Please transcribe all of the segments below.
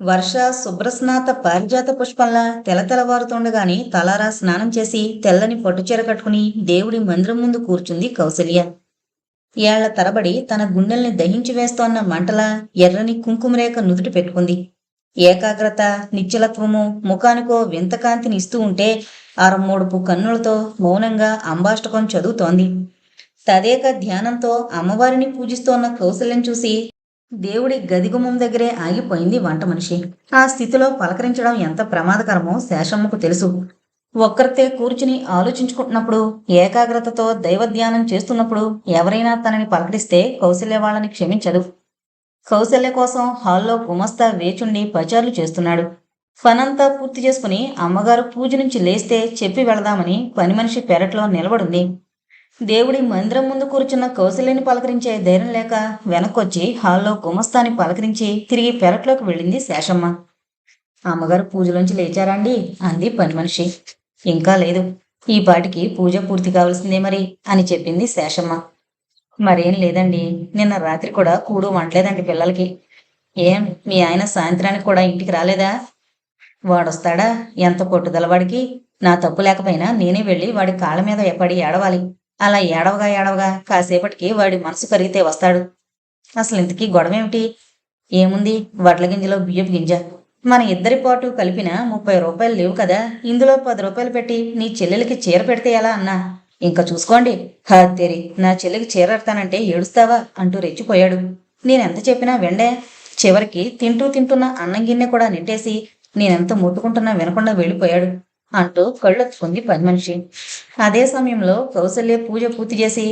వర్ష శుభ్రస్నాత పారిజాత పుష్పంలా తెలతెలవారుతుండగాని తలారా స్నానం చేసి తెల్లని పట్టుచీర కట్టుకుని దేవుడి మందిరం ముందు కూర్చుంది కౌసల్య. ఏళ్ళ తరబడి తన గుండెల్ని దహించి వేస్తోన్న మంటల ఎర్రని కుంకుమరేఖ నుదుటి పెట్టుకుంది. ఏకాగ్రత నిశ్చలత్వము ముఖానికో వింతకాంతిని ఇస్తూ ఉంటే అరమూడుపు కన్నులతో మౌనంగా అంబాష్టకం చదువుతోంది. తదేక ధ్యానంతో అమ్మవారిని పూజిస్తోన్న కౌశల్యం చూసి దేవుడి గదిగుమం దగ్గరే ఆగిపోయింది వంట మనిషి. ఆ స్థితిలో పలకరించడం ఎంత ప్రమాదకరమో శేషమ్మకు తెలుసు. ఒక్కరితే కూర్చుని ఆలోచించుకుంటున్నప్పుడు ఏకాగ్రతతో దైవ ధ్యానం చేస్తున్నప్పుడు ఎవరైనా తనని పలకరిస్తే కౌశల్య వాళ్ళని క్షమించదు. కౌశల్య కోసం హాల్లో గుమస్తా వేచుండి పచారులు చేస్తున్నాడు. పనంతా పూర్తి చేసుకుని అమ్మగారు పూజ నుంచి లేస్తే చెప్పి వెళదామని పని మనిషి పెరట్లో నిలబడింది. దేవుడి మందిరం ముందు కూర్చున్న కౌశల్యని పలకరించే ధైర్యం లేక వెనక్కొచ్చి హాల్లో గుమస్తాని పలకరించి తిరిగి పెరట్లోకి వెళ్ళింది శేషమ్మ. అమ్మగారు పూజలోంచి లేచారండి? అంది పని మనిషి. ఇంకా లేదు. ఈ పాటికి పూజ పూర్తి కావాల్సిందే మరి అని చెప్పింది శేషమ్మ. మరేం లేదండి. నిన్న రాత్రి కూడా కూడు వంటలేదండి పిల్లలకి. ఏం మీ ఆయన సాయంత్రానికి కూడా ఇంటికి రాలేదా? వాడొస్తాడా? ఎంత పట్టుదల వాడికి నా తప్పు లేకపోయినా నేనే వెళ్ళి వాడి కాళ్ళ మీద ఎప్పటి ఏడవాలి. అలా ఏడవగా ఏడవగా కాసేపటికి వాడి మనసు కరిగితే వస్తాడు. అసలు ఇంతకీ గొడవేమిటి? ఏముంది? వడ్ల గింజలో బియ్యపు గింజ. మన ఇద్దరి పాటు కలిపిన ముప్పై రూపాయలు లేవు కదా. ఇందులో పది రూపాయలు పెట్టి నీ చెల్లెలకి చీర పెడితే ఎలా అన్నా? ఇంకా చూసుకోండి. హాత్తేరి నా చెల్లికి చీర ఎడతానంటే ఏడుస్తావా? అంటూ రెచ్చిపోయాడు. నేనెంత చెప్పినా వెండే. చివరికి తింటూ తింటున్న అన్నం గిన్నె కూడా నెట్టేసి నేనెంత ముట్టుకుంటున్నా వినకుండా వెళ్ళిపోయాడు. అంటూ కళ్ళొచ్చుకుంది పని మనిషి అదే సమయంలో కౌసల్య పూజ పూర్తి చేసి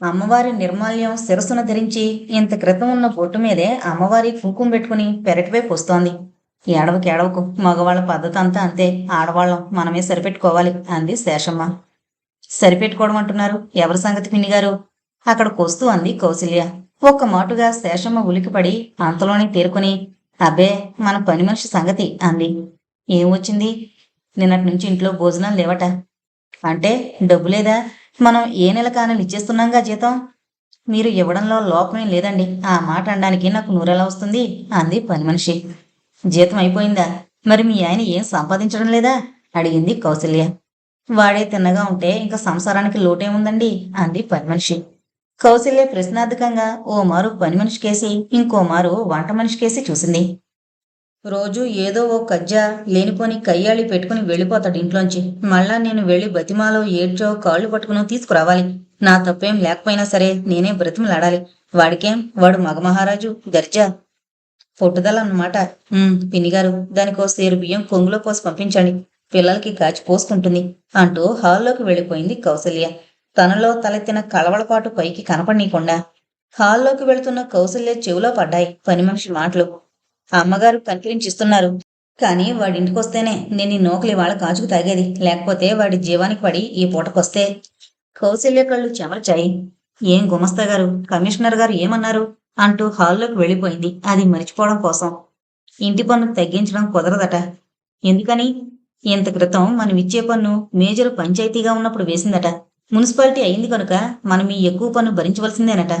అమ్మవారి నిర్మాల్యం శిరస్సును ధరించి ఇంత క్రితం ఉన్న బొట్టు మీదే అమ్మవారి కుంకుమ పెట్టుకుని పెరటివైపు వస్తోంది. ఏడవకి ఏడవకు మగవాళ్ళ పద్ధతి అంతా అంతే ఆడవాళ్ళం మనమే సరిపెట్టుకోవాలి అంది శేషమ్మ. సరిపెట్టుకోవడం అంటున్నారు ఎవరి సంగతి పిన్ని గారు అక్కడికి వస్తూ అంది కౌసల్య. ఒక్క మాటుగా శేషమ్మ ఉలికిపడి అంతలోనే తేరుకుని అబ్బే మన పని మనిషి సంగతి అంది. ఏం వచ్చింది? నిన్నటి నుంచి ఇంట్లో భోజనం లేవట. అంటే డబ్బు లేదా? మనం ఏ నెల కానలు ఇచ్చేస్తున్నాంగా జీతం? మీరు ఇవ్వడంలో లోపమేం లేదండి. ఆ మాట అనడానికి నాకు నూరెలా వస్తుంది? అంది పని మనిషి. జీతం అయిపోయిందా? మరి మీ ఆయన ఏం సంపాదించడం లేదా? అడిగింది కౌసల్య. వాడే తిన్నగా ఉంటే ఇంకా సంసారానికి లోటేముందండి? అంది పని మనిషి. కౌసల్య ప్రశ్నార్థకంగా ఓ మారు పని మనిషి కేసి ఇంకో మారు వంట మనిషికేసి చూసింది. రోజు ఏదో ఓ కజ్జా లేనిపోని కయ్యాళి పెట్టుకుని వెళ్ళిపోతాడు ఇంట్లోంచి. మళ్ళా నేను వెళ్ళి బతిమాలో ఏడ్చో కాళ్ళు పట్టుకుని తీసుకురావాలి. నా తప్పేం లేకపోయినా సరే నేనే బ్రతిమలాడాలి. వాడికేం? వాడు మగమహారాజు గర్జా. పొట్టుదల అన్నమాట పిన్నిగారు దానికో సేరు బియ్యం కొంగులో పోసి పంపించండి. పిల్లలకి కాచి పోసుకుంటుంది. అంటూ హాల్లోకి వెళ్ళిపోయింది కౌసల్య. తనలో తలెత్తిన కలవడపాటు పైకి కనపడనీయకుండా. హాల్లోకి వెళుతున్న కౌసల్య చెవిలో పడ్డాయి పని మనిషి మాటలు. అమ్మగారు కనికరించిస్తున్నారు. కానీ వాడింటికొస్తేనే నేను ఈ నోకలి వాళ్ళ కాచుకు తాగేది. లేకపోతే వాడి జీవానికి పడి ఈ పూటకొస్తే. కౌశల్య కళ్ళు చెమర్చాయి. ఏం గుమస్తా గారు? కమిషనర్ గారు ఏమన్నారు? అంటూ హాల్లోకి వెళ్ళిపోయింది. అది మరిచిపోవడం కోసం. ఇంటి పన్ను తగ్గించడం కుదరదట. ఎందుకని? ఇంత క్రితం మనం ఇచ్చే పన్ను మేజర్ పంచాయతీగా ఉన్నప్పుడు వేసిందట. మున్సిపాలిటీ అయింది కనుక మనం ఈ ఎక్కువ పన్ను భరించవలసిందేనట.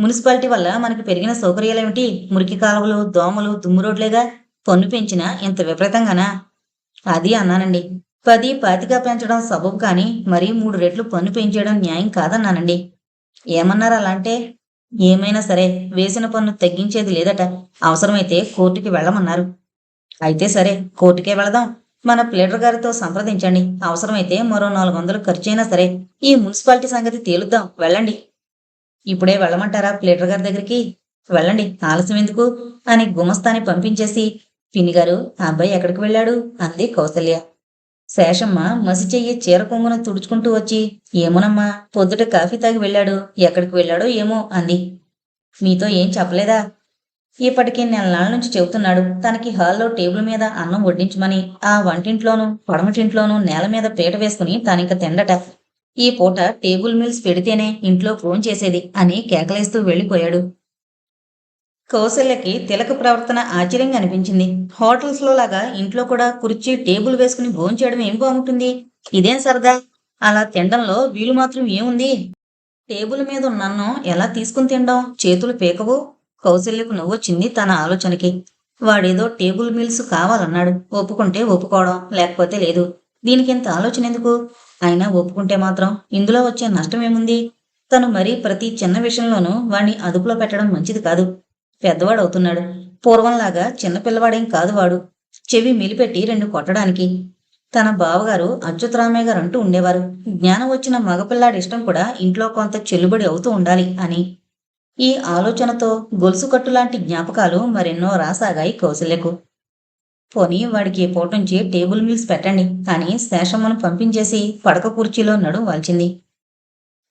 మున్సిపాలిటీ వల్ల మనకి పెరిగిన సౌకర్యాలు ఏమిటి? మురికి కాలువలు దోమలు దుమ్ము రోడ్లేగా పన్ను పెంచినా ఇంత విపరీతంగానా? అది అన్నానండి. పది పాతిగా పెంచడం సబబు కానీ మరీ మూడు రెట్లు పన్ను పెంచేయడం న్యాయం కాదన్నానండి. ఏమన్నారు అలా అంటే? ఏమైనా సరే వేసిన పన్ను తగ్గించేది లేదట. అవసరమైతే కోర్టుకి వెళ్ళమన్నారు. అయితే సరే కోర్టుకే వెళదాం. మన ప్లేడర్ గారితో సంప్రదించండి. అవసరమైతే మరో నాలుగు వందలు ఖర్చైనా సరే. ఈ మున్సిపాలిటీ సంగతి తేలుద్దాం. వెళ్ళండి. ఇప్పుడే వెళ్ళమంటారా ప్లేటర్ గారి దగ్గరికి? వెళ్ళండి ఆలస్యం ఎందుకు? అని గుమస్తాని పంపించేసి పినిగారు ఆ అబ్బాయి ఎక్కడికి వెళ్ళాడు? అంది కౌసల్య. శేషమ్మ మసి చెయ్యి చీర కొంగున తుడుచుకుంటూ వచ్చి ఏమోనమ్మా పొద్దుట కాఫీ తాగి వెళ్ళాడు. ఎక్కడికి వెళ్ళాడో ఏమో అంది. మీతో ఏం చెప్పలేదా? ఇప్పటికీ నెల నాళ్ళ నుంచి చెబుతున్నాడు. తనకి హాల్లో టేబుల్ మీద అన్నం వడ్డించమని ఆ వంటింట్లోనూ పడమటింట్లోనూ నేల మీద పీట వేసుకుని తానింక తిండట. ఈ పూట టేబుల్ మిల్స్ పెడితేనే ఇంట్లో ఫోన్ చేసేది అని కేకలేస్తూ వెళ్ళిపోయాడు. కౌశల్యకి తిలక ప్రవర్తన ఆశ్చర్యంగా అనిపించింది. హోటల్స్లో లాగా ఇంట్లో కూడా కుర్చీ టేబుల్ వేసుకుని భోంచేయడం ఏం బాగుంటుంది? ఇదేం సరదా? అలా తినడంలో వీలు మాత్రం ఏముంది? టేబుల్ మీద ఉన్న అన్నం ఎలా తీసుకుని తినడం? చేతులు పీకవు? కౌశల్యకు నవ్వొచ్చింది తన ఆలోచనకి. వాడేదో టేబుల్ మిల్స్ కావాలన్నాడు. ఒప్పుకుంటే ఒప్పుకోవడం లేకపోతే లేదు. దీనికి ఇంత ఆలోచన ఎందుకు? అయినా ఒప్పుకుంటే మాత్రం ఇందులో వచ్చే నష్టం ఏముంది తను మరీ ప్రతి చిన్న విషయంలోనూ వాణ్ణి అదుపులో పెట్టడం మంచిది కాదు. పెద్దవాడు అవుతున్నాడు పూర్వంలాగా చిన్న పిల్లవాడేం కాదు వాడు. చెవి మిలిపెట్టి రెండు కొట్టడానికి. తన బావగారు అచ్యుతరామయ్య గారు అంటూ ఉండేవారు. జ్ఞానం వచ్చిన మగపిల్లాడి ఇష్టం కూడా ఇంట్లో కొంత చెల్లుబడి అవుతూ ఉండాలి అని. ఈ ఆలోచనతో గొలుసు కట్టులాంటి జ్ఞాపకాలు మరెన్నో రాసాగాయి కౌశల్యకు. పోనీ వాడికి పూటంచి నుంచి టేబుల్ మీల్స్ పెట్టండి. అని శేషమ్మను పంపించేసి పడక కుర్చీలో నడుం వాల్చింది.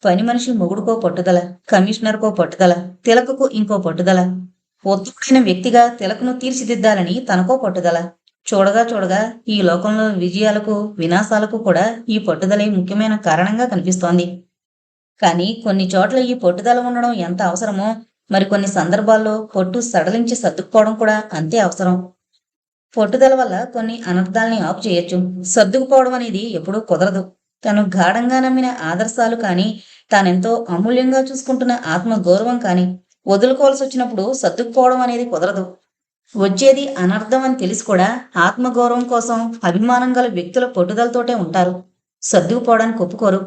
పని మనిషి మొగుడుకో పట్టుదల కమిషనర్కో పట్టుదల తిలకకు ఇంకో పట్టుదల. ఉత్తముడైన వ్యక్తిగా తిలకను తీర్చిదిద్దాలని తనకో పట్టుదల. చూడగా చూడగా ఈ లోకంలో విజయాలకు వినాశాలకు కూడా ఈ పట్టుదలే ముఖ్యమైన కారణంగా కనిపిస్తోంది. కానీ కొన్ని చోట్ల ఈ పట్టుదల ఉండడం ఎంత అవసరమో మరికొన్ని సందర్భాల్లో పొట్టు సడలించి సర్దుకుపోవడం కూడా అంతే అవసరం. పట్టుదల వల్ల కొన్ని అనర్థాల్ని ఆపు చేయొచ్చు. సర్దుకుపోవడం అనేది ఎప్పుడూ కుదరదు. తను గాఢంగా నమ్మిన ఆదర్శాలు కానీ తానెంతో అమూల్యంగా చూసుకుంటున్న ఆత్మ గౌరవం కానీ వదులుకోవాల్సి వచ్చినప్పుడు సర్దుకుపోవడం అనేది కుదరదు. వచ్చేది అనర్థం అని తెలిసి కూడా ఆత్మగౌరవం కోసం అభిమానం గల వ్యక్తుల పట్టుదలతోటే ఉంటారు. సర్దుకుపోవడానికి ఒప్పుకోరు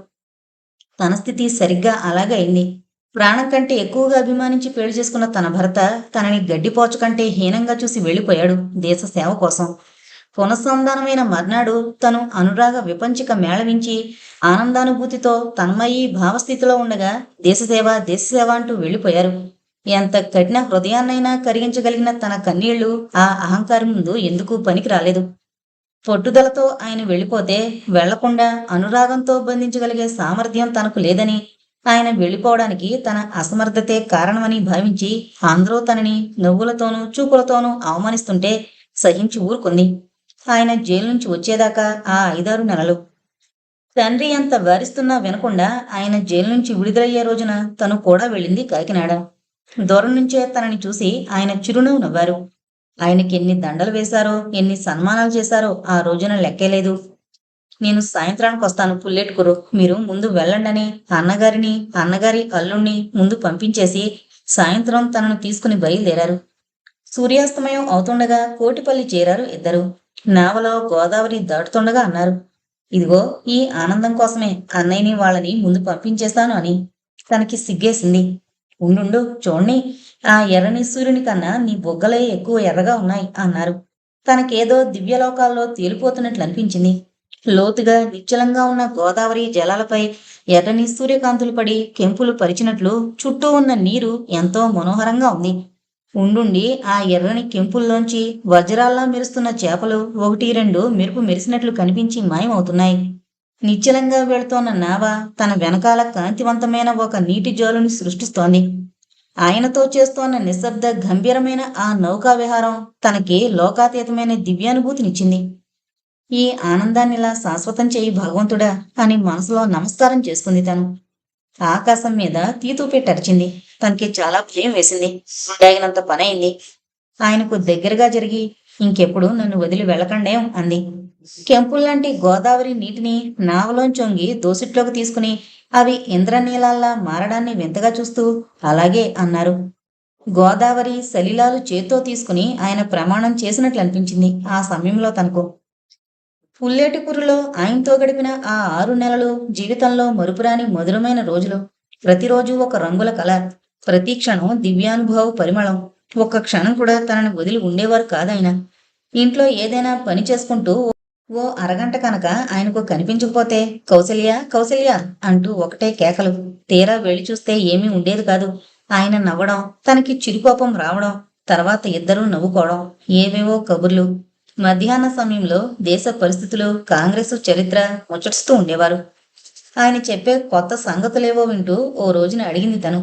తన స్థితి సరిగ్గా అలాగే అయింది. ప్రాణం కంటే ఎక్కువగా అభిమానించి పెళ్ళి చేసుకున్న తన భర్త తనని గడ్డిపోచ కంటే హీనంగా చూసి వెళ్ళిపోయాడు దేశ సేవ కోసం. పునఃసంధానమైన మర్నాడు తను అనురాగ విపంచిక మేళవించి ఆనందానుభూతితో తన్మయి భావస్థితిలో ఉండగా దేశసేవ దేశసేవ అంటూ వెళ్ళిపోయారు. ఎంత కఠిన హృదయాన్నైనా కరిగించగలిగిన తన కన్నీళ్ళు ఆ అహంకారం ముందు ఎందుకు పనికి రాలేదు. పట్టుదలతో ఆయన వెళ్ళిపోతే వెళ్ళకుండా అనురాగంతో బంధించగలిగే సామర్థ్యం తనకు లేదని ఆయన వెళ్ళిపోవడానికి తన అసమర్థతే కారణమని భావించి అందరూ తనని నవ్వులతోనూ చూపులతోనూ అవమానిస్తుంటే సహించి ఊరుకుంది. ఆయన జైలు నుంచి వచ్చేదాకా ఆ ఐదారు నెలలు. తండ్రి అంత వారిస్తున్నా వినకుండా ఆయన జైలు నుంచి విడుదలయ్యే రోజున తను కూడా వెళ్ళింది కాకినాడ. దూరం నుంచే తనని చూసి ఆయన చిరునవ్వు నవ్వారు. ఆయనకి ఎన్ని దండలు వేశారో ఎన్ని సన్మానాలు చేశారో ఆ రోజున లెక్కేలేదు నేను సాయంత్రానికి వస్తాను పుల్లెట్టుకురు మీరు ముందు వెళ్ళండని అన్నగారిని అన్నగారి అల్లుణ్ణి ముందు పంపించేసి సాయంత్రం తనను తీసుకుని బయలుదేరారు. సూర్యాస్తమయం అవుతుండగా కోటిపల్లి చేరారు ఇద్దరు. నావలో గోదావరి దాటుతుండగా అన్నారు ఇదిగో ఈ ఆనందం కోసమే అన్నయ్యని వాళ్ళని ముందు పంపించేస్తాను అని తనకి సిగ్గేసింది. ఉండు చూడండి ఆ ఎర్రని సూర్యుని కన్నా నీ బొగ్గలే ఎక్కువ ఎర్రగా ఉన్నాయి అన్నారు. తనకేదో దివ్యలోకాల్లో తేలిపోతున్నట్లు అనిపించింది. లోతుగా నిశ్చలంగా ఉన్న గోదావరి జలాలపై ఎర్రని సూర్యకాంతులు పడి కెంపులు పరిచినట్లు చుట్టూ ఉన్న నీరు ఎంతో మనోహరంగా ఉంది. ఉండుండి ఆ ఎర్రని కెంపుల్లోంచి వజ్రాల్లా మెరుస్తున్న చేపలు ఒకటి రెండు మెరుపు మెరిసినట్లు కనిపించి మాయమవుతున్నాయి. నిశ్చలంగా వెళుతోన్న నావ తన వెనకాల కాంతివంతమైన ఒక నీటి జోలుని సృష్టిస్తోంది. ఆయనతో చేస్తోన్న నిశ్శబ్ద గంభీరమైన ఆ నౌకా విహారం తనకి లోకాతీతమైన దివ్యానుభూతినిచ్చింది. ఈ ఆనందాన్నిలా శాశ్వతం చేయి భగవంతుడా అని మనసులో నమస్కారం చేసుకుంది తను. ఆకాశం మీద తీతూ అరిచింది తనకి చాలా భయం వేసింది. ఉండగినంత పని అయింది. ఆయనకు దగ్గరగా జరిగి ఇంకెప్పుడు నన్ను వదిలి వెళ్ళకండే అంది. కెంపుల్లాంటి గోదావరి నీటిని నావలోంచొంగి దోసిట్లోకి తీసుకుని అవి ఇంద్రనీలాల్లా మారడాన్ని వింతగా చూస్తూ అలాగే అన్నారు. గోదావరి సలిలాలు చేత్తో తీసుకుని ఆయన ప్రమాణం చేసినట్లు అనిపించింది ఆ సమయంలో తనకు. పుల్లేటిపురులో ఆయనతో గడిపిన ఆ ఆరు నెలలు జీవితంలో మరుపురాని మధురమైన రోజులు. ప్రతిరోజు ఒక రంగుల కళ ప్రతి క్షణం దివ్యానుభవ పరిమళం. ఒక్క క్షణం కూడా తనని వదిలి ఉండేవారు కాదైనా. ఇంట్లో ఏదైనా పని చేసుకుంటూ ఓ అరగంట కనుక ఆయనకు కనిపించకపోతే కౌసల్య కౌసల్య అంటూ ఒకటే కేకలు. తీరా వెళ్ళి చూస్తే ఏమీ ఉండేది కాదు. ఆయన నవ్వడం తనకి చిరుకోపం రావడం తర్వాత ఇద్దరూ నవ్వుకోవడం ఏవేవో కబుర్లు. మధ్యాహ్న సమయంలో దేశ పరిస్థితులు కాంగ్రెస్ చరిత్ర ముచ్చటిస్తూ ఉండేవారు. ఆయన చెప్పే కొత్త సంగతులేవో వింటూ ఓ రోజున అడిగింది తను.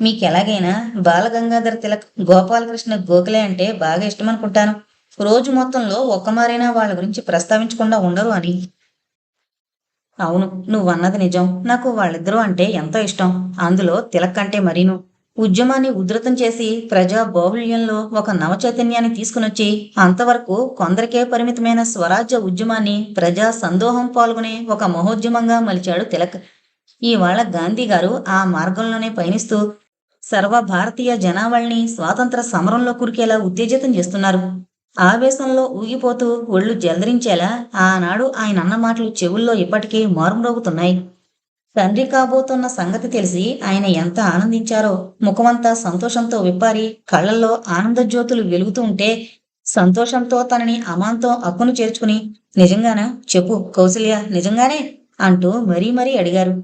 మీకెలాగైనా బాలగంగాధర తిలక్ గోపాలకృష్ణ గోఖలే అంటే బాగా ఇష్టమనుకుంటాను. రోజు మొత్తంలో ఒక్కమారైనా వాళ్ళ గురించి ప్రస్తావించకుండా ఉండరు అని. అవును నువ్వన్నది నిజం. నాకు వాళ్ళిద్దరూ అంటే ఎంతో ఇష్టం. అందులో తిలక్ అంటే మరీను. ఉద్యమాన్ని ఉధృతం చేసి ప్రజా బాహుళ్యంలో ఒక నవచైతన్యాన్ని తీసుకునొచ్చి అంతవరకు కొందరికే పరిమితమైన స్వరాజ్య ఉద్యమాన్ని ప్రజా సందోహం పాల్గొనే ఒక మహోద్యమంగా మలిచాడు తిలక్. ఇవాళ గాంధీ గారు ఆ మార్గంలోనే పయనిస్తూ సర్వ భారతీయ జనావళిని స్వాతంత్ర సమరంలో కురికేలా ఉత్తేజితం చేస్తున్నారు. ఆవేశంలో ఊగిపోతూ ఒళ్ళు జలదరించేలా ఆనాడు ఆయన అన్న మాటలు చెవుల్లో ఇప్పటికీ మారుమ్రోగుతున్నాయి. తండ్రి కాబోతున్న సంగతి తెలిసి ఆయన ఎంత ఆనందించారో ముఖమంతా సంతోషంతో విప్పారి కళ్ళల్లో ఆనంద జ్యోతులు వెలుగుతూ ఉంటే సంతోషంతో తనని అమాంతం అక్కును చేర్చుకుని నిజంగానా? చెప్పు కౌసల్య నిజంగానే? అంటూ మరీ మరీ అడిగారు.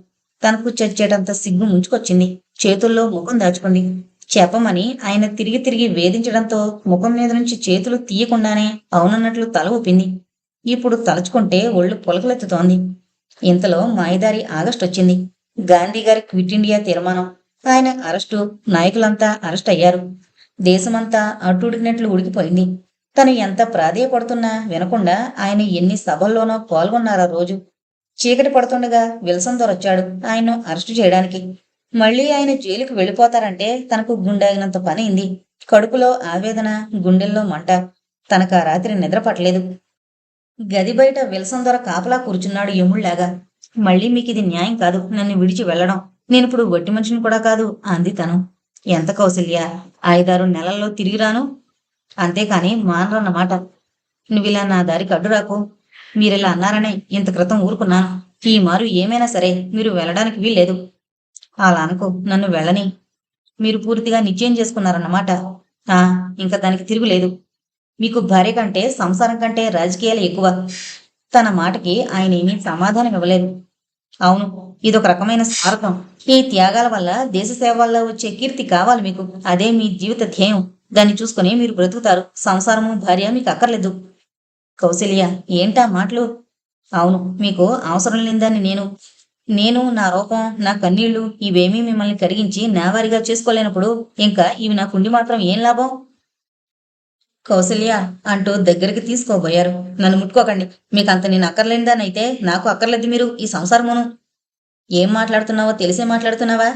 తనకు చచ్చేటంత సిగ్గు ముంచుకొచ్చింది. చేతుల్లో ముఖం దాచుకుంది. చెప్పమని ఆయన తిరిగి తిరిగి వేధించడంతో ముఖం మీద నుంచి చేతులు తీయకుండానే అవునన్నట్లు తల ఊపింది. ఇప్పుడు తలుచుకుంటే ఒళ్ళు పులకలెత్తుతోంది. ఇంతలో మాయదారి ఆగస్టు వచ్చింది. గాంధీ గారి క్విట్ ఇండియా తీర్మానం. ఆయన అరెస్టు నాయకులంతా అరెస్ట్ అయ్యారు. దేశమంతా అట్టుడికినట్లు ఉడికిపోయింది. తను ఎంత ప్రాధేయపడుతున్నా వినకుండా ఆయన ఎన్ని సభల్లోనో పాల్గొన్నారా రోజు. చీకటి పడుతుండగా విల్సన్ దొరొచ్చాడు ఆయన్ను అరెస్టు చేయడానికి. మళ్ళీ ఆయన జైలుకు వెళ్ళిపోతారంటే తనకు గుండాగినంత పని అయింది. కడుపులో ఆవేదన గుండెల్లో మంట. తనకు ఆ రాత్రి నిద్ర పట్టలేదు. గది బయట విల్సన్ దొర కాపలా కూర్చున్నాడు యముళ్ళాగా మళ్ళీ మీకు ఇది న్యాయం కాదు నన్ను విడిచి వెళ్ళడం. నేను ఇప్పుడు వట్టి మనిషిని కూడా కాదు అంది తను. ఎంత కౌశల్య ఐదారు నెలల్లో తిరిగి రాను? అంతేకాని మానరన్నమాట. నువ్విలా నా దారికి అడ్డురాకు మీరిలా అన్నారనే ఇంత క్రితం ఊరుకున్నాను. ఈ మారు ఏమైనా సరే మీరు వెళ్ళడానికి వీల్లేదు. అలా అనుకో నన్ను వెళ్ళని. మీరు పూర్తిగా నిశ్చయం చేసుకున్నారన్నమాట. ఆ ఇంకా దానికి తిరుగులేదు. మీకు భార్య కంటే సంసారం కంటే రాజకీయాలు ఎక్కువ. తన మాటకి ఆయన ఏమీ సమాధానం ఇవ్వలేదు. అవును ఇదొక రకమైన స్వార్థం ఈ త్యాగాల వల్ల దేశ సేవ వల్ల వచ్చే కీర్తి కావాలి మీకు. అదే మీ జీవిత ధ్యేయం. దాన్ని చూసుకుని మీరు బ్రతుకుతారు. సంసారము భార్య మీకు అక్కర్లేదు. కౌశల్య ఏంటా మాటలు? అవును మీకు అవసరం లేదని నేను నేను నా రూపం నా కన్నీళ్ళు ఇవేమీ మిమ్మల్ని కరిగించి నా వారిగా చేసుకోలేనప్పుడు ఇంకా ఇవి నా కుండి మాత్రం ఏం లాభం? కౌసల్య అంటూ దగ్గరికి తీసుకోబోయారు. నన్ను ముట్టుకోకండి. మీకు అంత నేను అక్కర్లేనిదానైతే నాకు అక్కర్లేదు మీరు ఈ సంసారమును. ఏం మాట్లాడుతున్నావో తెలిసే మాట్లాడుతున్నావా?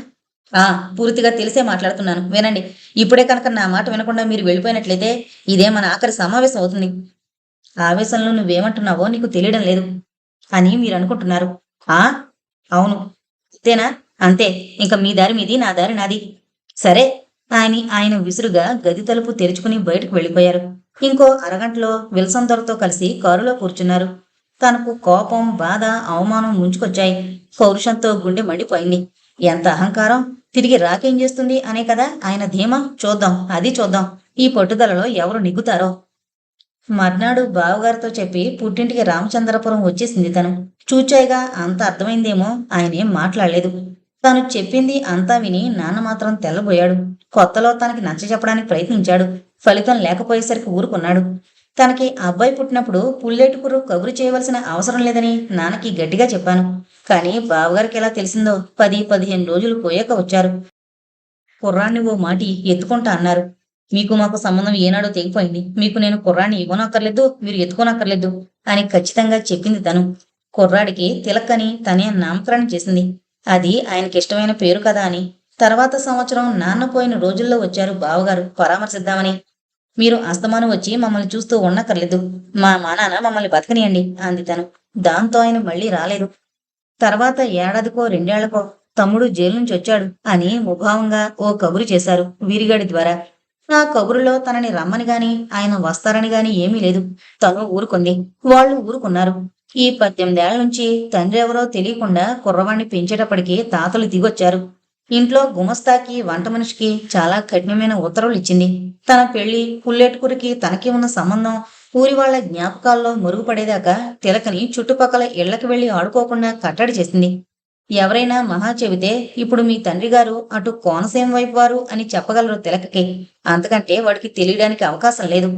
ఆ పూర్తిగా తెలిసే మాట్లాడుతున్నాను. వినండి. ఇప్పుడే కనుక నా మాట వినకుండా మీరు వెళ్ళిపోయినట్లయితే ఇదే మన ఆఖరి సమావేశం అవుతుంది. ఆవేశంలో నువ్వేమంటున్నావో నీకు తెలియడం లేదు అని మీరు అనుకుంటున్నారు. ఆ? అవును. అంతేనా? అంతే. ఇంకా మీ దారి మీది నా దారి నాది. సరే. అని ఆయన విసురుగా గది తలుపు తెరుచుకుని బయటకు వెళ్ళిపోయారు. ఇంకో అరగంటలో విల్సన్ దొరతో కలిసి కారులో కూర్చున్నారు. తనకు కోపం బాధ అవమానం ముంచుకొచ్చాయి. పౌరుషంతో గుండె మండిపోయింది. ఎంత అహంకారం! తిరిగి రాకేం చేస్తుంది అనే కదా ఆయన ధీమా. చూద్దాం అది చూద్దాం. ఈ పట్టుదలలో ఎవరు నిగ్గుతారో. మర్నాడు బావగారితో చెప్పి పుట్టింటికి రామచంద్రపురం వచ్చేసింది తను. చూచాయిగా అంత అర్థమైందేమో ఆయనేం మాట్లాడలేదు. తాను చెప్పింది అంతా విని నాన్న మాత్రం తెల్లబోయాడు. కొత్తలో తనకి నచ్చ చెప్పడానికి ప్రయత్నించాడు. ఫలితం లేకపోయేసరికి ఊరుకున్నాడు. తనకి అబ్బాయి పుట్టినప్పుడు పుల్లేటుకురు కబురు చేయవలసిన అవసరం లేదని నాన్నకి గట్టిగా చెప్పాను. కానీ బావగారికి ఎలా తెలిసిందో పది పదిహేను రోజులు పోయాక వచ్చారు. కుర్రాన్ని ఓ మాటి ఎత్తుకుంటా అన్నారు. మీకు మాకు సంబంధం ఏనాడో తెగిపోయింది. మీకు నేను కుర్రాన్ని ఇవ్వనక్కర్లేదు మీరు ఎత్తుకోనక్కర్లేదు అని ఖచ్చితంగా చెప్పింది తను. కుర్రాడికి తిలక్ అని తనే నామకరణం చేసింది. అది ఆయనకి ఇష్టమైన పేరు కదా అని. తర్వాత సంవత్సరం నాన్న పోయిన రోజుల్లో వచ్చారు బావగారు. పరామర్శిద్దామని. మీరు అస్తమానం వచ్చి మమ్మల్ని చూస్తూ ఉండక్కర్లేదు. మా మానాన్న మమ్మల్ని బతకనియండి అంది తను. దాంతో ఆయన మళ్ళీ రాలేదు. తర్వాత ఏడాదికో రెండేళ్ళకో తమ్ముడు జైలు నుంచి వచ్చాడు అని ముభావంగా ఓ కబురు చేశారు వీరిగాడి ద్వారా. ఆ కబురులో తనని రమ్మని గాని ఆయన వస్తారని గాని ఏమీ లేదు. తను ఊరుకుంది. వాళ్ళు ఊరుకున్నారు. ఈ పద్దెనిమిదేళ్ళ నుంచి తండ్రి ఎవరో తెలియకుండా కుర్రవాణ్ణి పెంచేటప్పటికి తాతలు దిగొచ్చారు. ఇంట్లో గుమస్తాకి వంట మనిషికి చాలా కఠినమైన ఉత్తర్వులు ఇచ్చింది. తన పెళ్ళి పుల్లెటుకురికి తనకి ఉన్న సంబంధం ఊరి వాళ్ళ జ్ఞాపకాల్లో మురుగుపడేదాకా తిలకని చుట్టుపక్కల ఇళ్ళకు వెళ్ళి ఆడుకోకుండా కట్టడి చేసింది. ఎవరైనా మహా చెబితే ఇప్పుడు మీ తండ్రి గారు అటు కోనసీమ వైపు వారు అని చెప్పగలరు తిలకకి. అంతకంటే వాడికి తెలియడానికి అవకాశం లేదు.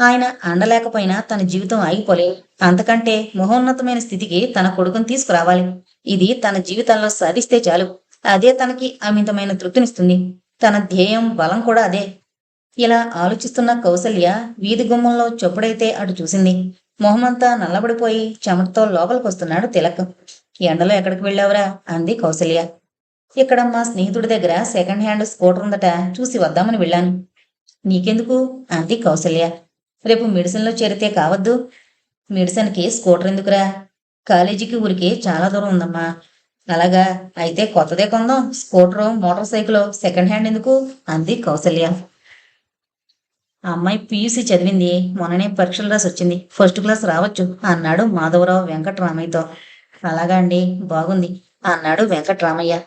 ఆయన అండలేకపోయినా తన జీవితం ఆగిపోలేదు అంతకంటే మహోన్నతమైన స్థితికి తన కొడుకుని తీసుకురావాలి. ఇది తన జీవితంలో సాధిస్తే చాలు. అదే తనకి అమితమైన తృప్తినిస్తుంది. తన ధ్యేయం బలం కూడా అదే. ఇలా ఆలోచిస్తున్న కౌసల్య వీధి గుమ్మంలో చొప్పుడైతే అటు చూసింది. మొహమంతా నల్లబడిపోయి చెమటతో లోపలికొస్తున్నాడు తిలక్. ఎండలో ఎక్కడికి వెళ్ళావురా? అంది కౌసల్య. ఇక్కడ మా స్నేహితుడి దగ్గర సెకండ్ హ్యాండ్ స్కూటర్ ఉందట. చూసి వద్దామని వెళ్ళాను. నీకెందుకు? అంది కౌసల్య. రేపు మెడిసిన్లో చేరితే కావద్దు. మెడిసిన్కి స్కూటర్ ఎందుకురా? కాలేజీకి ఊరికి చాలా దూరం ఉందమ్మా. అలాగా? అయితే కొత్తదే కొందాం. Scooter motorcycle second hand ఎందుకు? అంది కౌసల్య. అమ్మాయి పీయూసీ చదివింది. మొన్ననే పరీక్షలు రాసి వచ్చింది. ఫస్ట్ క్లాస్ రావచ్చు అన్నాడు మాధవరావు వెంకటరామయ్యతో. అలాగా అండి బాగుంది అన్నాడు వెంకటరామయ్య.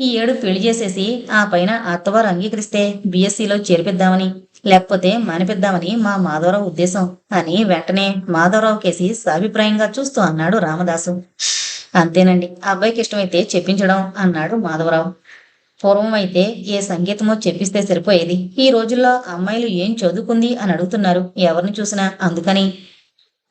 ఈ ఏడు పెళ్ళి చేసేసి ఆ పైన అత్తవారు అంగీకరిస్తే బీఎస్సీలో చేర్పిద్దామని. లేకపోతే మానిపిద్దామని మా మాధవరావు ఉద్దేశం అని వెంటనే మాధవరావు కేసి సాభిప్రాయంగా చూస్తూ అన్నాడు రామదాసు. అంతేనండి అబ్బాయికి ఇష్టమైతే చెప్పించడం అన్నాడు మాధవరావు. పూర్వం అయితే ఏ సంగీతమో చెప్పిస్తే సరిపోయేది. ఈ రోజుల్లో అమ్మాయిలు ఏం చదువుకుంది అని అడుగుతున్నారు. ఎవరిని చూసినా అందుకని.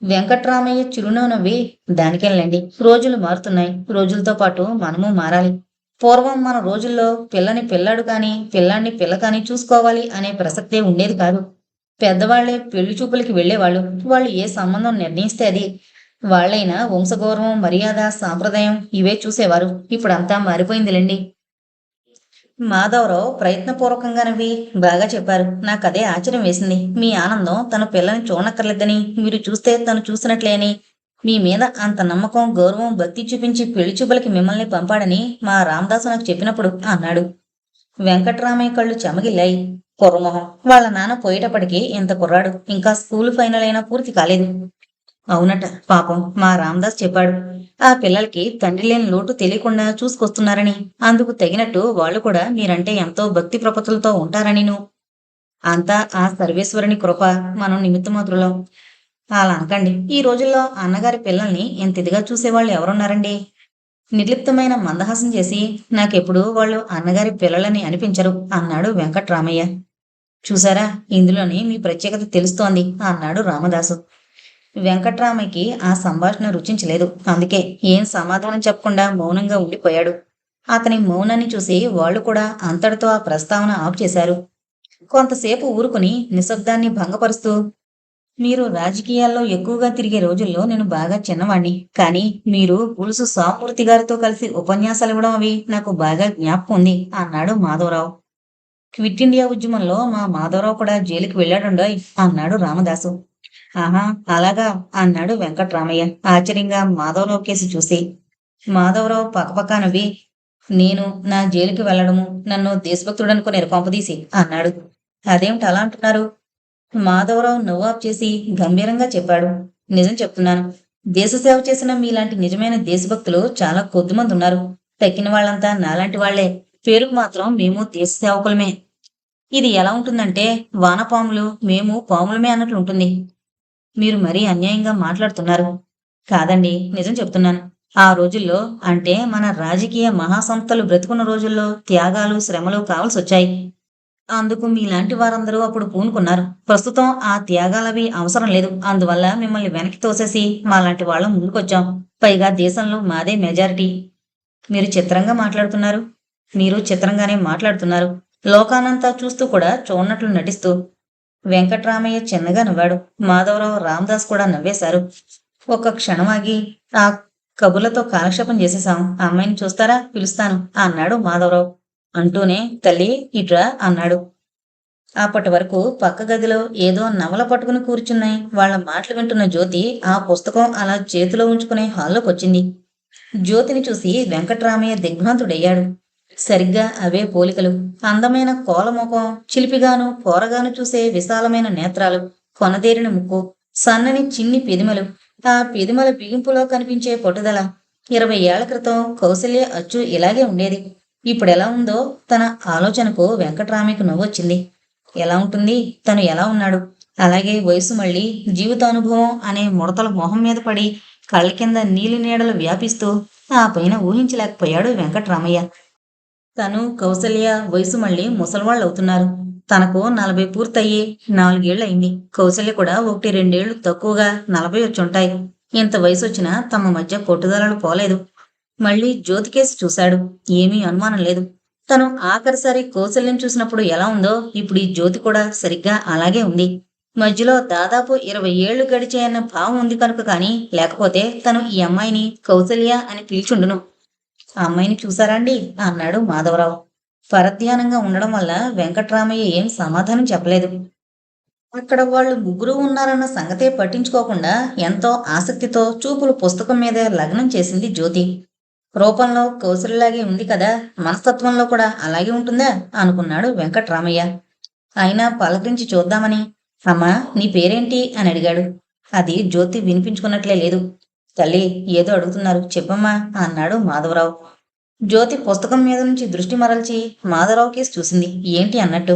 వెంకట్రామయ్య చిరునవ్వు నవ్వి దానికేనండి రోజులు మారుతున్నాయి. రోజులతో పాటు మనము మారాలి. పూర్వం మన రోజుల్లో పిల్లని పిల్లాడు కానీ పిల్లాన్ని పిల్ల కానీ చూసుకోవాలి అనే ప్రసక్తే ఉండేది కాదు. పెద్దవాళ్ళే పెళ్ళి చూపులకి వెళ్ళేవాళ్ళు వాళ్ళు ఏ సంబంధం నిర్ణయిస్తే అది? వాళ్ళైనా వంశగౌరవం మర్యాద సాంప్రదాయం ఇవే చూసేవారు. ఇప్పుడంతా మారిపోయిందిలేండి. మాధవరావు ప్రయత్నపూర్వకంగా నవ్వి బాగా చెప్పారు. నాకు అదే ఆశ్చర్యం వేసింది. మీ ఆనందం తన పిల్లని చూడక్కర్లేదని మీరు చూస్తే తను చూసినట్లే అని మీ మీద అంత నమ్మకం గౌరవం భక్తి చూపించి పెళ్ళి చూపులకి మిమ్మల్ని పంపాడని మా రామదాసు నాకు చెప్పినప్పుడు అన్నాడు. వెంకట్రామయ్య కళ్ళు చెమగిల్లాయి. కుర్రమొహం. వాళ్ళ నాన్న పోయేటప్పటికి ఇంత కుర్రాడు. ఇంకా స్కూల్ ఫైనల్ అయినా పూర్తి కాలేదు. అవునట పాపం మా రామదాస్ చెప్పాడు. ఆ పిల్లలకి తండ్రి లేని లోటు తెలియకుండా చూసుకొస్తున్నారని. అందుకు తగినట్టు వాళ్ళు కూడా మీరంటే ఎంతో భక్తి ప్రపత్తులతో ఉంటారనిను అంతా ఆ సర్వేశ్వరుని కృప మనం నిమిత్తమాతృలం అలా అనకండి. ఈ రోజుల్లో అన్నగారి పిల్లల్ని ఎంత ఇదిగా చూసేవాళ్ళు ఎవరున్నారండి? నిర్లిప్తమైన మందహాసం చేసి నాకెప్పుడు వాళ్ళు అన్నగారి పిల్లలని అనిపించరు అన్నాడు వెంకట్రామయ్య. చూసారా? ఇందులోని మీ ప్రత్యేకత తెలుస్తోంది అన్నాడు రామదాసు. వెంకట్రామయ్యకి ఆ సంభాషణ రుచించలేదు. అందుకే ఏం సమాధానం చెప్పకుండా మౌనంగా ఉండిపోయాడు. అతని మౌనాన్ని చూసి వాళ్ళు కూడా అంతటితో ఆ ప్రస్తావన ఆఫ్ చేశారు కొంతసేపు ఊరుకుని నిశ్శబ్దాన్ని భంగపరుస్తూ మీరు రాజకీయాల్లో ఎక్కువగా తిరిగే రోజుల్లో నేను బాగా చిన్నవాణ్ణి. కానీ మీరు పులుసు సామూర్తి గారితో కలిసి ఉపన్యాసాలు ఇవ్వడం అవి నాకు బాగా జ్ఞాపకం ఉంది. అన్నాడు మాధవరావు. క్విట్ ఇండియా ఉద్యమంలో మా మాధవరావు కూడా జైలుకి వెళ్ళాడుండోయ్ అన్నాడు రామదాసు. ఆహా అలాగా అన్నాడు వెంకట్రామయ్య ఆశ్చర్యంగా మాధవరావు కేసు చూసి. మాధవరావు పక్కపక్క నవ్వి నేను నా జైలుకి వెళ్ళడము నన్ను దేశభక్తుడనుకుని కొంపదీసి అన్నాడు. అదేమిటి అలా అంటున్నారు? మాధవరావు నవ్వాప్ చేసి గంభీరంగా చెప్పాడు. నిజం చెప్తున్నాను. దేశ సేవ చేసిన మీలాంటి నిజమైన దేశభక్తులు చాలా కొద్దిమంది ఉన్నారు. తక్కిన వాళ్ళంతా నాలాంటి వాళ్ళే పేరుకు మాత్రం మేము దేశ సేవకులమే. ఇది ఎలా ఉంటుందంటే వానపాములు మేము పాములమే అన్నట్లు ఉంటుంది. మీరు మరీ అన్యాయంగా మాట్లాడుతున్నారు. కాదండి నిజం చెప్తున్నాను. ఆ రోజుల్లో అంటే మన రాజకీయ మహాసంస్థలు బ్రతుకున్న రోజుల్లో త్యాగాలు శ్రమలు కావాల్సి వచ్చాయి అందుకు మీలాంటి వారందరూ అప్పుడు పూనుకున్నారు. ప్రస్తుతం ఆ త్యాగాలవి అవసరం లేదు. అందువల్ల మిమ్మల్ని వెనక్కి తోసేసి మాలాంటి వాళ్ళం ముందుకొచ్చాం. పైగా దేశంలో మాదే మెజారిటీ. మీరు చిత్రంగా మాట్లాడుతున్నారు. మీరు చిత్రంగానే మాట్లాడుతున్నారు. లోకానంతా చూస్తూ కూడా చూడనట్లు నటిస్తూ వెంకట్రామయ్య చిన్నగా నవ్వాడు. మాధవరావు రామదాస్ కూడా నవ్వేశారు. ఒక క్షణం ఆగి ఆ కబుర్లతో కాలక్షేపం చేసేశాం. ఆ అమ్మాయిని చూస్తారా? పిలుస్తాను అన్నాడు మాధవరావు. అంటూనే తల్లి ఇట్రా అన్నాడు. అప్పటి వరకు పక్క గదిలో ఏదో నవల పట్టుకుని కూర్చున్నాయి వాళ్ళ మాటలు వింటున్న జ్యోతి ఆ పుస్తకం అలా చేతిలో ఉంచుకునే హాల్లోకి వచ్చింది జ్యోతిని చూసి వెంకట్రామయ్య దిగ్భ్రాంతుడయ్యాడు. సరిగ్గా అవే పోలికలు. అందమైన కోలముఖం చిలిపిగాను పోరగాను చూసే విశాలమైన నేత్రాలు కొనదేరిన ముక్కు సన్నని చిన్ని పెదిమలు ఆ పెదిమల బిగింపులో కనిపించే పట్టుదల. ఇరవై ఏళ్ళ క్రితం కౌసల్య అచ్చు ఇలాగే ఉండేది. ఇప్పుడు ఎలా ఉందో తన ఆలోచనకు వెంకట్రామయ్యకు నవ్వొచ్చింది ఎలా ఉంటుంది? తను ఎలా ఉన్నాడు? అలాగే వయసు మళ్ళీ జీవితానుభవం అనే ముడతల మొహం మీద పడి కళ్ళ కింద నీలి నీడలు వ్యాపిస్తూ ఆ పైన ఊహించలేకపోయాడు వెంకట్రామయ్య. తను కౌసల్య వయసు మళ్ళీ ముసలివాళ్ళు అవుతున్నారు తనకు నలభై పూర్తయ్యి నాలుగేళ్ళయింది కౌసల్య కూడా ఒకటి రెండేళ్ళు తక్కువగా నలభై వచ్చుంటాయి. ఇంత వయసు వచ్చినా తమ మధ్య పొట్టుదలలు పోలేదు. మళ్ళీ జ్యోతికేసి చూశాడు. ఏమీ అనుమానం లేదు. తను ఆఖరిసారి కౌసల్యం చూసినప్పుడు ఎలా ఉందో ఇప్పుడు ఈ జ్యోతి కూడా సరిగ్గా అలాగే ఉంది. మధ్యలో దాదాపు ఇరవై ఏళ్ళు గడిచాయన్న భావం ఉంది కనుక కానీ లేకపోతే తను ఈ అమ్మాయిని కౌసల్య అని పిలిచుండును. ఆ అమ్మాయిని చూసారండి అన్నాడు మాధవరావు. పరధ్యానంగా ఉండడం వల్ల వెంకట్రామయ్య ఏం సమాధానం చెప్పలేదు. అక్కడ వాళ్ళు ముగ్గురు ఉన్నారన్న సంగతే పట్టించుకోకుండా ఎంతో ఆసక్తితో చూపులు పుస్తకం మీద లగ్నం చేసింది జ్యోతి. రూపంలో కౌసలిలాగే ఉంది కదా మనస్తత్వంలో కూడా అలాగే ఉంటుందా? అనుకున్నాడు వెంకట్రామయ్య. అయినా పలకరించి చూద్దామని. అమ్మా నీ పేరేంటి? అని అడిగాడు. అది జ్యోతి వినిపించుకున్నట్లే లేదు. తల్లి ఏదో అడుగుతున్నారు. చెప్పమ్మా అన్నాడు మాధవరావు. జ్యోతి పుస్తకం మీద నుంచి దృష్టి మరల్చి మాధవరావు కేసు చూసింది. ఏంటి అన్నట్టు?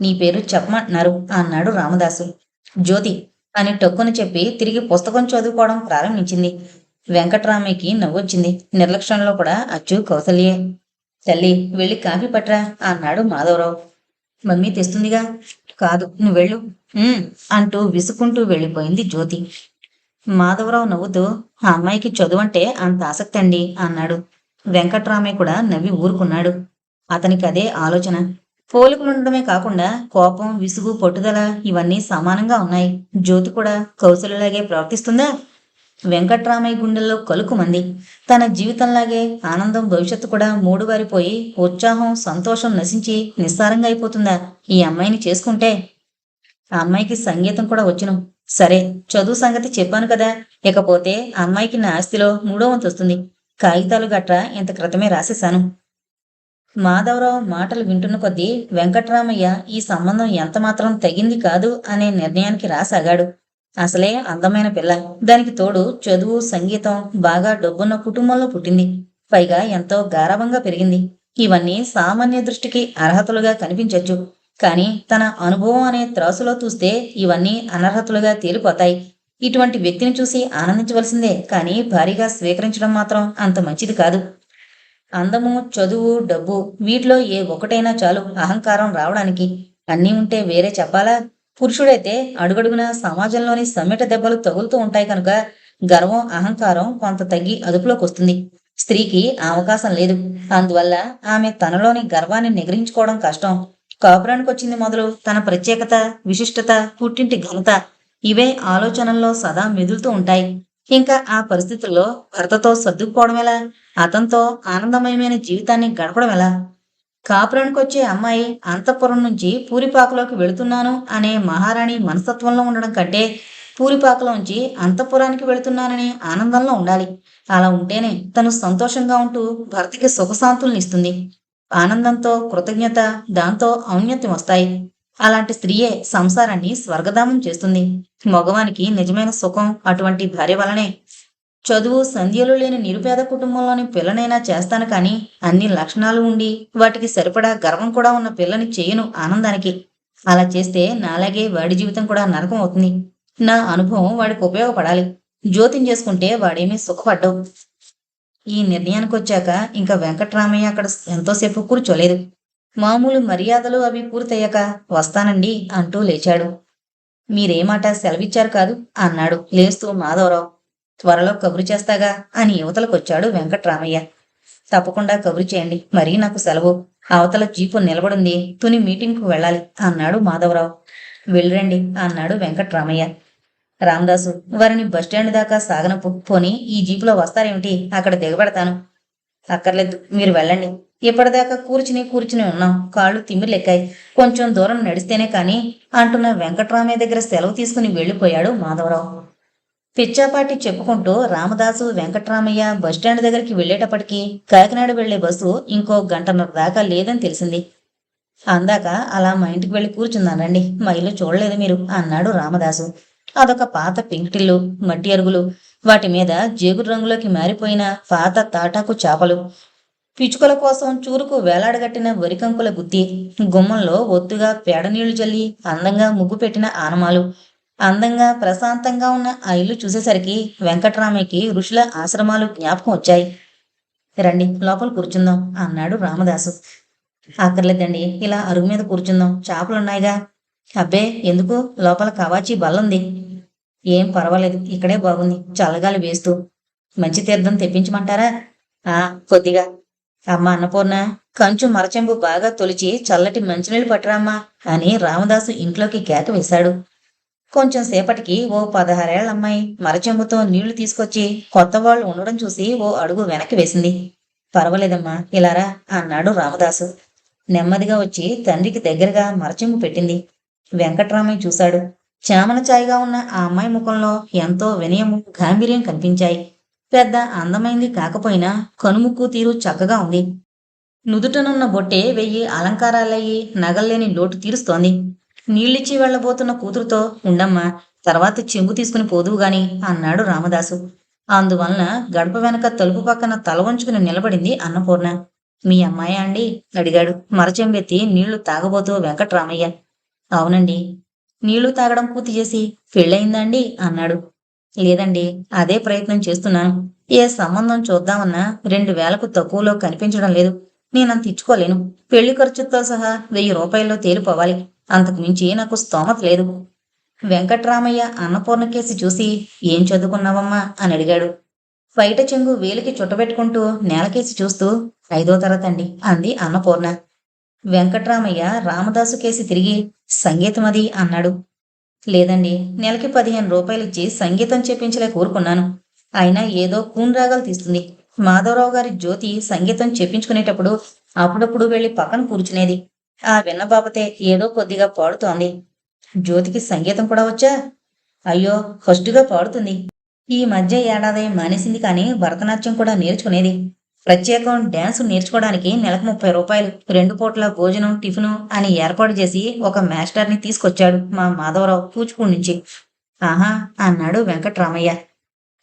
నీ పేరు చెప్పమంటున్నారు అన్నాడు రామదాసు. జ్యోతి అని టొక్కుని చెప్పి తిరిగి పుస్తకం చదువుకోవడం ప్రారంభించింది. వెంకట్రామయ్యకి నవ్వొచ్చింది. నిర్లక్ష్యంలో కూడా అచ్చు కౌసల్యే తల్లి వెళ్ళి కాఫీ పట్రా అన్నాడు మాధవరావు. మమ్మీ తెస్తుందిగా. కాదు నువ్వు వెళ్ళు. అంటూ విసుకుంటూ వెళ్ళిపోయింది జ్యోతి. మాధవరావు నవ్వుతూ ఆ అమ్మాయికి చదువు అంటే అంత ఆసక్తి అండి అన్నాడు. వెంకట్రామయ్య కూడా నవ్వి ఊరుకున్నాడు. అతనికి అదే ఆలోచన. పోలికలుండడమే కాకుండా కోపం విసుగు పట్టుదల ఇవన్నీ సమానంగా ఉన్నాయి. జ్యోతి కూడా కౌశల్యలాగే ప్రవర్తిస్తుందా? వెంకట్రామయ్య గుండెల్లో కలుకుమంది. తన జీవితంలాగే ఆనందం భవిష్యత్తు కూడా మూడుబారిపోయి ఉత్సాహం సంతోషం నశించి నిస్సారంగా అయిపోతుందా? ఈ అమ్మాయిని చేసుకుంటే ఆ అమ్మాయికి సంగీతం కూడా వచ్చును. సరే చదువు సంగతి చెప్పాను కదా. ఇకపోతే ఆ అమ్మాయికి నా ఆస్తిలో మూడో వంతు వస్తుంది. కాగితాలు గట్రా ఇంత క్రితమే రాసేశాను. మాధవరావు మాటలు వింటున్న కొద్దీ వెంకట్రామయ్య ఈ సంబంధం ఎంతమాత్రం తగింది కాదు అనే నిర్ణయానికి రాసాగాడు. అసలే అందమైన పిల్ల. దానికి తోడు చదువు సంగీతం బాగా డబ్బున్న కుటుంబంలో పుట్టింది. పైగా ఎంతో గారవంగా పెరిగింది. ఇవన్నీ సామాన్య దృష్టికి అర్హతలుగా కనిపించవచ్చు కానీ తన అనుభవం అనే త్రాసులో చూస్తే ఇవన్నీ అనర్హతలుగా తేలిపోతాయి. ఇటువంటి వ్యక్తిని చూసి ఆనందించవలసిందే. కానీ భారీగా స్వీకరించడం మాత్రం అంత మంచిది కాదు. అందము చదువు డబ్బు వీటిలో ఏ ఒకటైనా చాలు అహంకారం రావడానికి. అన్నీ ఉంటే వేరే చెప్పాలా? పురుషుడైతే అడుగడుగున సమాజంలోని సమ్మెట దెబ్బలు తగులుతూ ఉంటాయి కనుక గర్వం అహంకారం కొంత తగ్గి అదుపులోకి వస్తుంది. స్త్రీకి ఆ అవకాశం లేదు. అందువల్ల ఆమె తనలోని గర్వాన్ని నిగ్రహించుకోవడం కష్టం. కాపురానికి వచ్చింది మొదలు తన ప్రత్యేకత విశిష్టత పుట్టింటి ఘనత ఇవే ఆలోచనల్లో సదా మెదులుతూ ఉంటాయి. ఇంకా ఆ పరిస్థితుల్లో భర్తతో సర్దుకుపోవడం ఎలా? అతనితో ఆనందమయమైన జీవితాన్ని గడపడం ఎలా? కాపురానికి వచ్చే అమ్మాయి అంతఃపురం నుంచి పూరిపాకలోకి వెళుతున్నాను అనే మహారాణి మనస్తత్వంలో ఉండడం కంటే పూరిపాకలోంచి అంతఃపురానికి వెళుతున్నాననే ఆనందంలో ఉండాలి. అలా ఉంటేనే తను సంతోషంగా ఉంటూ భర్తకి సుఖశాంతుల్ని ఇస్తుంది. ఆనందంతో కృతజ్ఞత దాంతో ఔన్నత్యం వస్తాయి. అలాంటి స్త్రీయే సంసారాన్ని స్వర్గధామం చేస్తుంది. మగవానికి నిజమైన సుఖం అటువంటి భార్య వలనే చదువు సంధ్యలు లేని నిరుపేద కుటుంబంలోని పిల్లనైనా చేస్తాను కానీ అన్ని లక్షణాలు ఉండి వాటికి సరిపడా గర్వం కూడా ఉన్న పిల్లని చేయను ఆనందానికి. అలా చేస్తే నాలాగే వాడి జీవితం కూడా నరకం అవుతుంది. నా అనుభవం వాడికి ఉపయోగపడాలి. జ్యోతిం చేసుకుంటే వాడేమీ సుఖపడ్డవు. ఈ నిర్ణయానికి వచ్చాక ఇంకా వెంకట్రామయ్య అక్కడ ఎంతోసేపు కూర్చోలేదు. మామూలు మర్యాదలు అవి పూర్తయ్యాక వస్తానండి అంటూ లేచాడు. మీరేమాట సెలవిచ్చారు కాదు? అన్నాడు. లేస్తూ మాధవరావు. త్వరలో కబురు చేస్తాగా అని యువతలకొచ్చాడు వెంకట్రామయ్య. తప్పకుండా కబురు చేయండి మరీ నాకు సెలవు. అవతల జీపు నిలబడింది తుని మీటింగ్కు వెళ్ళాలి అన్నాడు మాధవరావు. వెళ్ళరండి అన్నాడు వెంకట్రామయ్య. రామదాసు వారిని బస్టాండ్ దాకా సాగనపు పోని ఈ జీపులో వస్తారేమిటి? అక్కడ దిగబెడతాను. అక్కర్లేదు మీరు వెళ్ళండి. ఇప్పటిదాకా కూర్చుని కూర్చుని ఉన్నాం కాళ్ళు తిమ్మిర్లెక్కాయి. కొంచెం దూరం నడిస్తేనే కానీ అంటున్న వెంకట్రామయ్య దగ్గర సెలవు తీసుకుని వెళ్ళిపోయాడు మాధవరావు. పిచ్చాపాటి చెప్పుకుంటూ రామదాసు వెంకట్రామయ్య బస్టాండ్ దగ్గరికి వెళ్ళేటప్పటికి కాకినాడ వెళ్ళే బస్సు ఇంకో గంటన్నర దాకా లేదని తెలిసింది. అందాక అలా మా ఇంటికి వెళ్ళి కూర్చున్నానండి. మా ఇల్లు చూడలేదు మీరు అన్నాడు రామదాసు. అదొక పాత పెంకుటిల్లు మట్టి అరుగులు వాటి మీద జేగురు రంగులోకి మారిపోయిన పాత తాటాకు చాపలు. పిచుకల కోసం చూరుకు వేలాడగట్టిన వరికంకుల గుత్తి గుమ్మంలో ఒత్తుగా పేడ నీళ్ళు జల్లి అందంగా ముగ్గు పెట్టిన ఆనమాలు అందంగా ప్రశాంతంగా ఉన్న ఆ ఇల్లు చూసేసరికి వెంకట్రామయ్యకి ఋషుల ఆశ్రమాలు జ్ఞాపకం వచ్చాయి. రండి లోపల కూర్చుందాం అన్నాడు రామదాసు. అక్కర్లేదండి ఇలా అరుగు మీద కూర్చుందాం చేపలున్నాయిగా. అబ్బే ఎందుకు? లోపల కవాచి బల్లుంది. ఏం పర్వాలేదు ఇక్కడే బాగుంది చల్లగాలి వేస్తూ. మంచి తీర్థం తెప్పించమంటారా? ఆ కొద్దిగా. అమ్మ అన్నపూర్ణ కంచు మరచెంబు బాగా తొలిచి చల్లటి మంచినీళ్ళు పట్టరామ్మా అని రామదాసు ఇంట్లోకి కేక వేశాడు. కొంచెం సేపటికి ఓ పదహారేళ్ళ అమ్మాయి మరచెంబుతో నీళ్ళు తీసుకొచ్చి కొత్త వాళ్ళు ఉండడం చూసి ఓ అడుగు వెనక్కి వేసింది. పర్వాలేదమ్మా ఇలారా అన్నాడు రామదాసు. నెమ్మదిగా వచ్చి తండ్రికి దగ్గరగా మరచెంబు పెట్టింది. వెంకట్రామయ్య చూశాడు. చామన ఛాయగా ఉన్న ఆ అమ్మాయి ముఖంలో ఎంతో వినయము గాంభీర్యం కనిపించాయి. పెద్ద అందమైంది కాకపోయినా కనుముక్కు తీరు చక్కగా ఉంది. నుదుటనున్న బొట్టే వెయ్యి అలంకారాలయ్యి నగల్లేని లోటు తీరుస్తోంది. నీళ్ళిచ్చి వెళ్ళబోతున్న కూతురుతో ఉండమ్మా తర్వాత చెంబు తీసుకుని పోదువు గాని అన్నాడు రామదాసు. అందువలన గడప వెనక తలుపు పక్కన తల వంచుకుని నిలబడింది అన్నపూర్ణ. మీ అమ్మాయా అండి? అడిగాడు మరచెంబెత్తి నీళ్ళు తాగబోతూ వెంకట్రామయ్య. అవునండి. నీళ్ళు తాగడం పూర్తి చేసి పెళ్ళయిందండి అన్నాడు. లేదండి అదే ప్రయత్నం చేస్తున్నాను. ఏ సంబంధం చూద్దామన్నా రెండు వేలకు తక్కువలో కనిపించడం లేదు. నేనంత ఇచ్చుకోలేను. పెళ్ళి ఖర్చుతో సహా వెయ్యి రూపాయల్లో తేలిపోవాలి. అంతకు మించి నాకు స్తోమత లేదు. వెంకట్రామయ్య అన్నపూర్ణ కేసి చూసి ఏం చదువుకున్నావమ్మా? అని అడిగాడు. బయట చెంగు వేలికి చుట్టబెట్టుకుంటూ నేలకేసి చూస్తూ ఐదో తరగతి అండి అంది అన్నపూర్ణ వెంకట్రామయ్య రామదాసు కేసి తిరిగి సంగీతం అది అన్నాడు. లేదండి నెలకి పదిహేను రూపాయలు ఇచ్చి సంగీతం చెప్పించలే కోరుకున్నాను. అయినా ఏదో కూన్ రాగాలు తీస్తుంది. మాధవరావు గారి జ్యోతి సంగీతం చెప్పించుకునేటప్పుడు అప్పుడప్పుడు వెళ్ళి పక్కన కూర్చునేది. ఆ విన్నబాబతే ఏదో కొద్దిగా పాడుతోంది. జ్యోతికి సంగీతం కూడా వచ్చా? అయ్యో ఫస్ట్గా పాడుతుంది. ఈ మధ్య ఏడాది మానేసింది కానీ భరతనాట్యం కూడా నేర్చుకునేది. ప్రత్యేకం డ్యాన్స్ నేర్చుకోవడానికి నెలకు ముప్పై రూపాయలు రెండు పూట్ల భోజనం టిఫిను అని ఏర్పాటు చేసి ఒక మాస్టర్ని తీసుకొచ్చాడు మా మాధవరావు కూచిపూడి నుంచి. ఆహా అన్నాడు వెంకట్రామయ్య.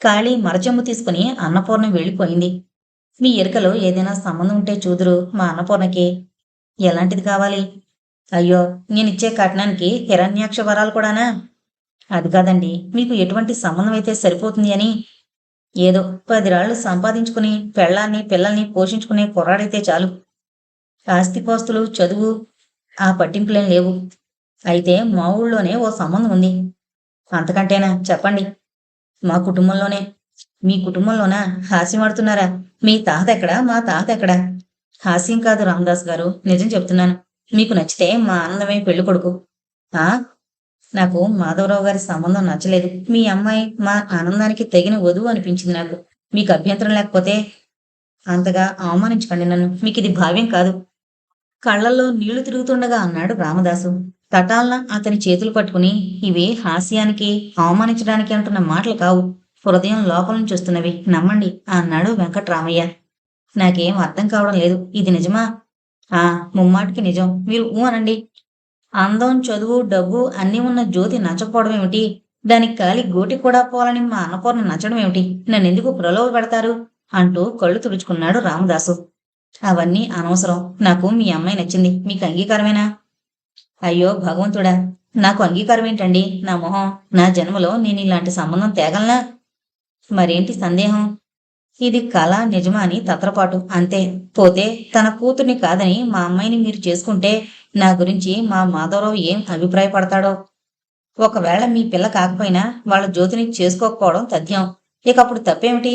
ఖాళీ మరచెమ్ము తీసుకుని అన్నపూర్ణ వెళ్ళిపోయింది. మీ ఎరుకలో ఏదైనా సంబంధం ఉంటే చూదురు మా అన్నపూర్ణకి. ఎలాంటిది కావాలి? అయ్యో నేనిచ్చే కట్నానికి హిరణ్యాక్ష వరాలు కూడానా? అది కాదండి మీకు ఎటువంటి సంబంధం అయితే సరిపోతుంది అని. ఏదో పది రాళ్ళు సంపాదించుకుని పెళ్ళాన్ని పిల్లల్ని పోషించుకునే కుర్రాడైతే చాలు. ఆస్తిపోస్తులు చదువు ఆ పట్టింపులేం లేవు. అయితే మా ఊళ్ళోనే ఓ సంబంధం ఉంది. అంతకంటేనా? చెప్పండి. మా కుటుంబంలోనే. మీ కుటుంబంలోనా? హాస్యం ఆడుతున్నారా? మీ తాత ఎక్కడా? మా తాత ఎక్కడా? హాస్యం కాదు రామదాస్ గారు. నిజం చెప్తున్నాను. మీకు నచ్చితే మా ఆనందమే పెళ్ళి కొడుకు. ఆ? నాకు మాధవరావు గారి సంబంధం నచ్చలేదు. మీ అమ్మాయి మా ఆనందానికి తగిన వధువు అనిపించింది నాకు. మీకు అభ్యంతరం లేకపోతే అంతగా అవమానించకండి నన్ను. మీకు ఇది భావ్యం కాదు. కళ్ళల్లో నీళ్ళు తిరుగుతుండగా అన్నాడు రామదాసు. తటాలన అతని చేతులు పట్టుకుని ఇవి హాస్యానికి అవమానించడానికి అంటున్న మాటలు కావు. హృదయం లోపల నుంచి వస్తున్నవి. నమ్మండి అన్నాడు వెంకట్రామయ్య. నాకేం అర్థం కావడం లేదు. ఇది నిజమా? ఆ ముమ్మాటికి నిజం. మీరు ఊ అనండి. అందం చదువు డబ్బు అన్నీ ఉన్న జ్యోతి నచ్చకపోవడం ఏమిటి? దానికి కాలి గోటి కూడా పోవాలని మా అన్నపూర్ణ నచ్చడం ఏమిటి? నన్నెందుకు ప్రలోభ పెడతారు? అంటూ కళ్ళు తుడుచుకున్నాడు రామదాసు. అవన్నీ అనవసరం. నాకు మీ అమ్మాయి నచ్చింది. మీకు అంగీకారమేనా? అయ్యో భగవంతుడా! నాకు అంగీకారం ఏంటండి? నా మొహం నా జన్మలో నేను ఇలాంటి సంబంధం తేగలనా? మరేంటి సందేహం? ఇది కళ నిజమా అని తత్రపాటు. అంతే. పోతే తన కూతుర్ని కాదని మా అమ్మాయిని మీరు చేసుకుంటే నా గురించి మా మాధవరావు ఏం అభిప్రాయపడతాడో? ఒకవేళ మీ పిల్ల కాకపోయినా వాళ్ళ జ్యోతిని చేసుకోకపోవడం తథ్యం. ఇక అప్పుడు తప్పేమిటి?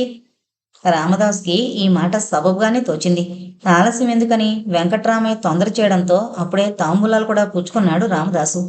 రామదాస్కి ఈ మాట సబబుగానే తోచింది. ఆలస్యం ఎందుకని? వెంకట్రామయ్య తొందర చేయడంతో అప్పుడే తాంబూలాలు కూడా పుచ్చుకున్నాడు రామదాసు.